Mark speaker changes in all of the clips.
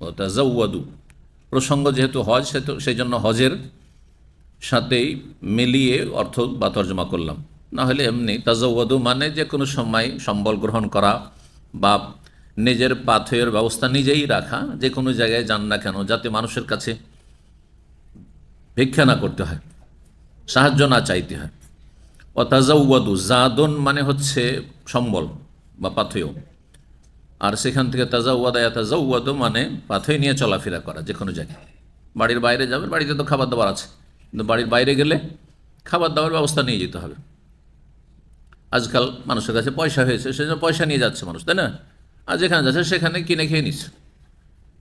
Speaker 1: ও তাজাউয়াদু প্রসঙ্গ যেহেতু হজ, সেহেতু সেই জন্য হজের সাথেই মিলিয়ে অর্থ বা তর্জমা করলাম। না হলে এমনি তাজাউয়াদু মানে যে কোনো সময় সম্বল গ্রহণ করা বা নিজের পাথের ব্যবস্থা নিজেই রাখা, যে কোনো জায়গায় যান না কেন, যাতে মানুষের কাছে ভিক্ষা না করতে হয়, সাহায্য না চাইতে হয়। ও তাজাউয়াদু জাদুন মানে হচ্ছে সম্বল বা পাথেয়। আর সেখান থেকে তাজাউয়াদা তাজাউয়াদু মানে পাথেয় নিয়ে চলাফেরা করা, যে কোনো জায়গায়। বাড়ির বাইরে যাবে, বাড়িতে তো খাবার দাবার আছে। কিন্তু বাড়ির বাইরে গেলে খাবার দাবার ব্যবস্থা নিয়ে যেতে হবে। আজকাল মানুষের কাছে পয়সা হয়েছে, সেজন্য পয়সা নিয়ে যাচ্ছে মানুষ, তাই না? আর যেখানে যাচ্ছে সেখানে কিনে খেয়ে নিচ্ছে।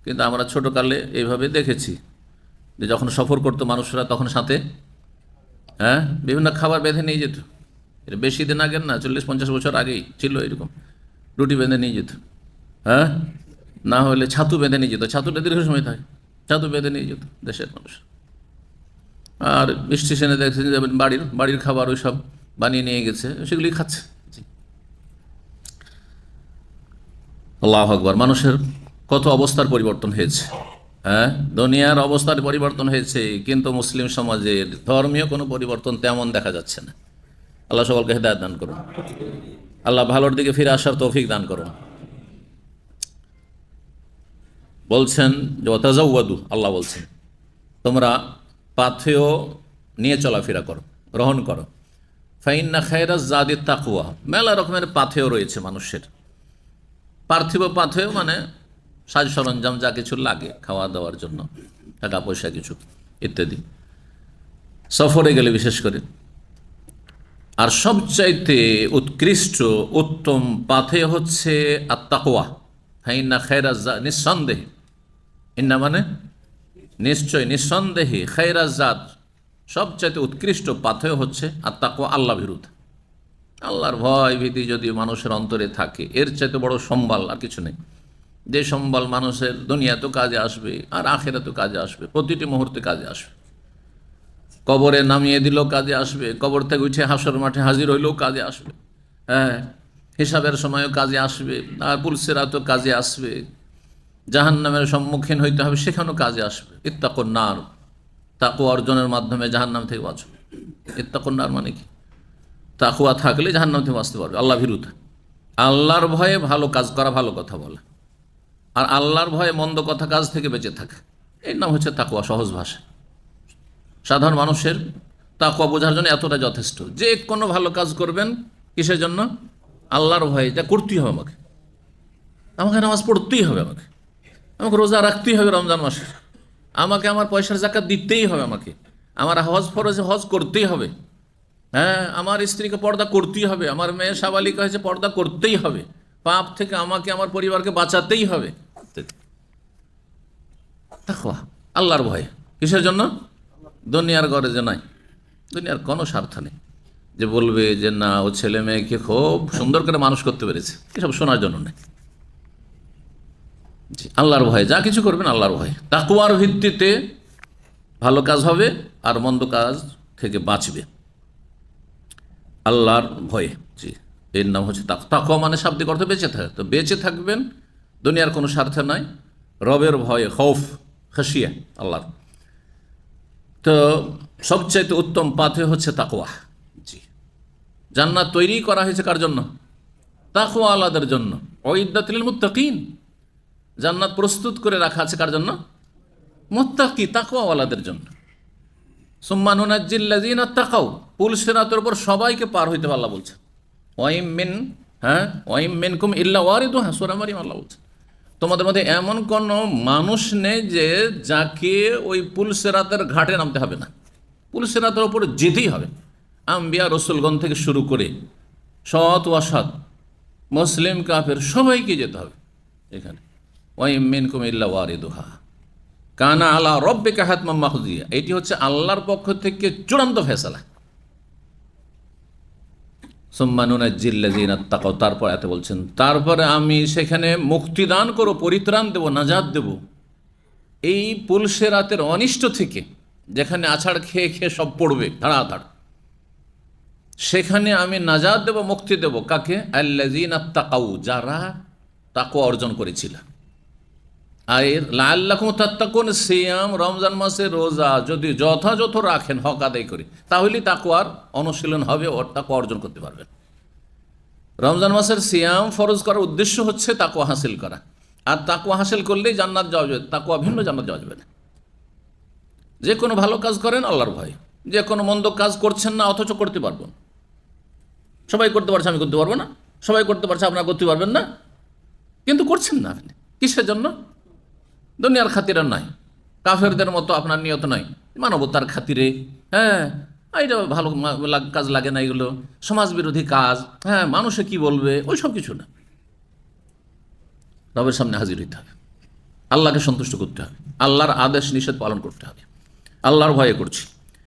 Speaker 1: কিন্তু আমরা ছোটোকালে এইভাবে দেখেছি যে যখন সফর করতো মানুষরা তখন সাথে হ্যাঁ বিভিন্ন খাবার বেঁধে নিয়ে যেত। এটা বেশি দিন আগের না, চল্লিশ পঞ্চাশ বছর আগেই ছিল এরকম। রুটি বেঁধে নিয়ে যেত। হ্যাঁ? না হলে ছাতু বেঁধে নিয়ে যেত। ছাতুটা দীর্ঘ সময় থাকে। ছাতু বেঁধে নিয়ে যেত দেশের মানুষ। আর স্টেশনে দেখছেন যাবেন বাড়ির বাড়ির খাবার ওই সব বানিয়ে নিয়ে গেছে সেগুলি খাচ্ছে। আল্লাহ আকবর। মানুষের কত অবস্থার পরিবর্তন হয়েছে। হ্যাঁ? দুনিয়ার অবস্থার পরিবর্তন হয়েছে, কিন্তু মুসলিম সমাজের ধর্মীয় কোনো পরিবর্তন তেমন দেখা যাচ্ছে না। আল্লাহ সকলকে হেদায়ত দান করুন। আল্লাহ ভালোর দিকে ফিরে আসার তৌফিক দান করুন। বলছেন যে ওয়াতাজাউয়াদু আল্লাহ বলছেন। তোমরা পাথেয় নিয়ে চলাফেরা করো, গ্রহণ করো। ফাইন্না খায়রা জাদি তাকুয়া মেলা রকমের পাথেয় রয়েছে মানুষের। পার্থিব পাথেয় মানে সাজ সরঞ্জাম, যা কিছু লাগে খাওয়া দাওয়ার জন্য টাকা পয়সা কিছু, ইত্যাদি। সফরে গেলে বিশেষ করে। আর সবচাইতে উৎকৃষ্ট, উত্তম পাথে হচ্ছে আত্মাকোয়া ফাইন্না খায়রা নিঃসন্দেহে। ইন্না মানে? নিশ্চয়, নিঃসন্দেহে খায়রাজাত সবচাইতে উৎকৃষ্ট পাথেয় হচ্ছে আত্মাকোয়া আল্লাহ বিরুদ্ধ। আল্লাহর ভয় ভীতি যদি মানুষের অন্তরে থাকে, এর চাইতে বড় সম্বল আর কিছু নেই। যে সম্বল মানুষের দুনিয়া তো কাজে আসবে আর আখেরাতেও কাজে আসবে, প্রতিটি মুহূর্তে কাজে আসবে। কবরে নামিয়ে দিলেও কাজে আসবে, কবর থেকে উঠে হাসর মাঠে হাজির হইলেও কাজে আসবে। হ্যাঁ হিসাবের সময়ও কাজে আসবে, আর পুলসেরাতেও কাজে আসবে। জাহান নামের সম্মুখীন হইতে হবে, সেখানেও কাজে আসবে। ইত্তাকর নার তাকু অর্জনের মাধ্যমে জাহান্নাম থেকে বাঁচো। ইত্তাকর নার মানে কি? তাকুয়া থাকলে জাহান্নাম থেকে বাঁচতে পারবে। আল্লাহ বিরুদ্ধ আল্লাহর ভয়ে ভালো কাজ করা ভালো কথা বলা। আর আল্লাহর ভয়ে মন্দ কথা কাজ থেকে বেঁচে থাকা। এর নাম হচ্ছে তাকুয়া সহজ ভাষা। সাধারণ মানুষের তাকুয়া বোঝার জন্য এতটা যথেষ্ট। যে কোনো ভালো কাজ করবেন, কিসের জন্য? আল্লাহর ভয়ে। যা করতেই হবে আমাকে। আমাকে নামাজ পড়তেই হবে আমাকে। আমাকে রোজা রাখতেই হবে রমজান মাসে। আমাকে আমার পয়সার জাকাত দিতেই হবে আমাকে। আমার হজ ফরজে হজ করতেই হবে। হ্যাঁ আমার স্ত্রীকে পর্দা করতেই হবে। আমার মেয়ে সাবালিকা হয়েছে, পর্দা করতেই হবে। পাপ থেকে আমাকে, আমার পরিবারকে বাঁচাতেই হবে। দেখো আল্লাহর ভয়। কিসের জন্য? দুনিয়ার ঘরে যে নাই। দুনিয়ার কোনো স্বার্থ নেই। যে বলবে যে, না, ও ছেলে মেয়েকে খুব সুন্দর করে মানুষ করতে পেরেছে। এসব শোনার জন্য নেই। আল্লাহর ভয়, যা কিছু করবেন আল্লাহর ভয়। তাকুয়ার ভিত্তিতে ভালো কাজ হবে আর মন্দ কাজ থেকে বাঁচবে। আল্লাহর ভয়ে, জি। এর নাম হচ্ছে তাক তাকুয়া মানে শাব্দিক অর্থে বেঁচে থাকে। তো বেঁচে থাকবেন, দুনিয়ার কোনো স্বার্থে নাই রবের ভয়ে, খৌফ হাসিয়া আল্লাহর। তো সবচাইতে উত্তম পাথে হচ্ছে তাকুয়া জি। জান্নাত তৈরি করা হয়েছে কার জন্য? তাকুয়া আলাদের জন্য। ওইদাতিল মুত্তাকিন। জান্নাত প্রস্তুত করে রাখা আছে কার জন্য? মোত্তাকি তাকুয়াওয়ালাদের জন্য। সুম্মানুনাজ্জিল্লাজিন তাকাও পুল সেরাতের উপর সবাইকে পার হইতে আল্লাহ বলছে ওয়াইম মিন হ্যাঁ ওয়াইম মিন কুম ইল্লা ওয়ারিদু হ্যাঁ সুরামারিম আল্লাহ বলছে তোমাদের মধ্যে এমন কোনো মানুষ নেই যে যাকে ওই পুল সেরাতের ঘাটে নামতে হবে না। পুল সেরাতের উপর যেতেই হবে। আম্বিয়া রসুলগঞ্জ থেকে শুরু করে সৎ ওয়াসৎ মুসলিম কাফের সবাইকে যেতে হবে এখানে। ওয়াইম মিন কুম ইল্লা ওয়ারিদুহা। কানা আলা রব্বে কাহাতমা মাহুদিয়া এটি হচ্ছে আল্লাহর পক্ষ থেকে চূড়ান্ত ফেসলা। তাকাও তারপর এত বলছেন, তারপরে আমি সেখানে মুক্তিদান করো, পরিত্রাণ দেব, নাজাদ দেব। এই পুলসে রাতের অনিষ্ট থেকে, যেখানে আছাড় খেয়ে খেয়ে সব পড়বে, ধাড়াধাড়। সেখানে আমি নাজাদ দেব, মুক্তি দেব। কাকে? আল্লাজিনা তাকাউ যারা তাকো অর্জন করেছিল লাল্লাকুম তাত্তাকুন সিয়াম, রমজান মাসে রোজা যদি যথাযথ রাখেন হক আদায় করি, তাহলেই তাকুয়ার অনুশীলন হবে ও তাকুয়া অর্জন করতে পারবেন। রমজান মাসের সিয়াম ফরজ করার উদ্দেশ্য হচ্ছে তাকুয়া হাসিল করা। আর তাকুয়া হাসিল করলেই জান্নাত যাওয়া যাবে তাকুয়া ভিন্ন জান্নাত যাওয়া যাবে না। যে কোনো ভালো কাজ করেন আল্লাহর ভয়, যে কোনো মন্দ কাজ করছেন না, অথচ করতে পারব সবাই করতে পারছে, আমি করতে পারব না। সবাই করতে পারছে, আপনারা করতে পারবেন না। কিন্তু করছেন না আপনি। কিসের জন্য? দুনিয়ার খাতিরে নাই। কাফেরদের মতো আপনার নিয়ত নাই। মানবতার খাতিরে হ্যাঁ? এইটা ভালো কাজ লাগে না এগুলো। সমাজ বিরোধী কাজ হ্যাঁ? মানুষে কি বলবে? ওই সব কিছু না। রবের সামনে হাজির হইতে হবে। আল্লাহকে সন্তুষ্ট করতে হবে। আল্লাহর আদেশ নিষেধ পালন করতে হবে। আল্লাহর ভয়ে করছি।